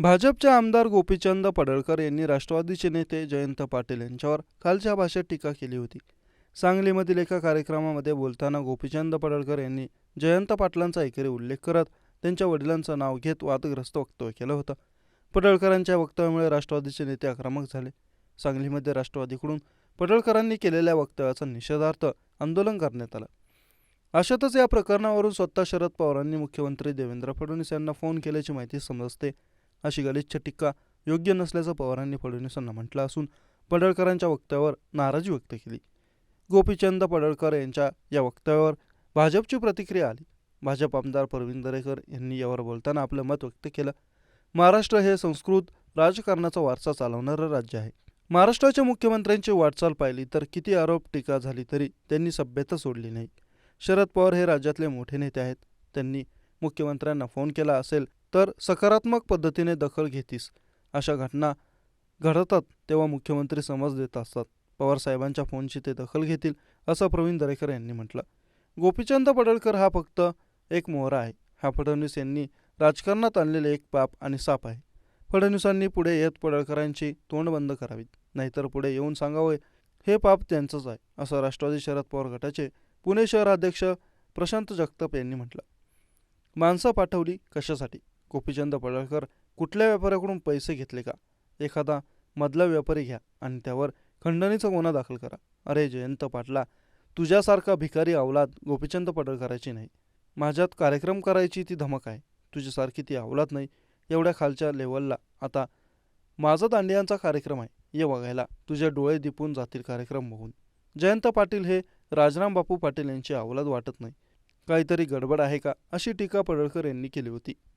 भाजपचे आमदार गोपीचंद पडळकर यांनी राष्ट्रवादीचे नेते जयंत पाटील यांच्यावर कालच्या भाषेत टीका केली होती. सांगलीमधील एका कार्यक्रमामध्ये बोलताना गोपीचंद पडळकर यांनी जयंत पाटलांचा एकेरी उल्लेख करत त्यांच्या वडिलांचं नाव घेत वादग्रस्त वक्तव्य केलं होतं. पडळकरांच्या वक्तव्यामुळे राष्ट्रवादीचे नेते आक्रमक झाले. सांगलीमध्ये राष्ट्रवादीकडून पडळकरांनी केलेल्या वक्तव्याचा निषेधार्थ आंदोलन करण्यात आलं. अशातच या प्रकरणावरून स्वतः शरद पवारांनी मुख्यमंत्री देवेंद्र फडणवीस यांना फोन केल्याची माहिती समजते अशी गलिच्छ टीका योग्य नसल्याचं पवारांनी फडणवीसांना म्हटलं असून पडळकरांच्या वक्तव्यावर नाराजी व्यक्त केली. गोपीचंद पडळकर यांच्या या वक्तव्यावर भाजपची प्रतिक्रिया आली. भाजप आमदार प्रवीण दरेकर यांनी यावर बोलताना आपलं मत व्यक्त केलं. महाराष्ट्र हे संस्कृत राजकारणाचा वारसा चालवणारं राज्य आहे. महाराष्ट्राच्या मुख्यमंत्र्यांची वाटचाल पाहिली तर किती आरोप टीका झाली तरी त्यांनी सभ्यता सोडली नाही. शरद पवार हे राज्यातले मोठे नेते आहेत. त्यांनी मुख्यमंत्र्यांना फोन केला असेल तर सकारात्मक पद्धतीने दखल घेतीस. अशा घटना घडतात तेव्हा मुख्यमंत्री समज देत असतात. पवारसाहेबांच्या फोनची ते दखल घेतील असं प्रवीण दरेकर यांनी म्हटलं. गोपीचंद पडळकर हा फक्त एक मोहरा आहे. हा फडणवीस यांनी राजकारणात आणलेले एक पाप आणि साप आहे. फडणवीसांनी पुढे येत पडळकरांची तोंड बंद करावीत. नाहीतर पुढे येऊन सांगावे हे पाप त्यांचंच आहे असं राष्ट्रवादी शरद पवार गटाचे पुणे शहराध्यक्ष प्रशांत जगताप यांनी म्हटलं. माणसं पाठवली कशासाठी? गोपीचंद पडळकर कुठल्या व्यापाऱ्याकडून पैसे घेतले का? एखादा मधला व्यापारी घ्या आणि त्यावर खंडणीचा गुन्हा दाखल करा. अरे जयंत पाटला तुझ्यासारखा भिकारी अवलाद गोपीचंद पडळकराची नाही. माझ्यात कार्यक्रम करायची ती धमक आहे. तुझ्यासारखी ती अवलाद नाही. एवढ्या खालच्या लेवलला आता माझा दांडियांचा कार्यक्रम आहे. ये बघायला. तुझे डोळे दिपून जातील कार्यक्रम बघून. जयंत पाटील हे राजराम बापू पाटील यांची अवलाद वाटत नाही. काहीतरी गडबड आहे का? अशी टीका पडळकर यांनी केली होती.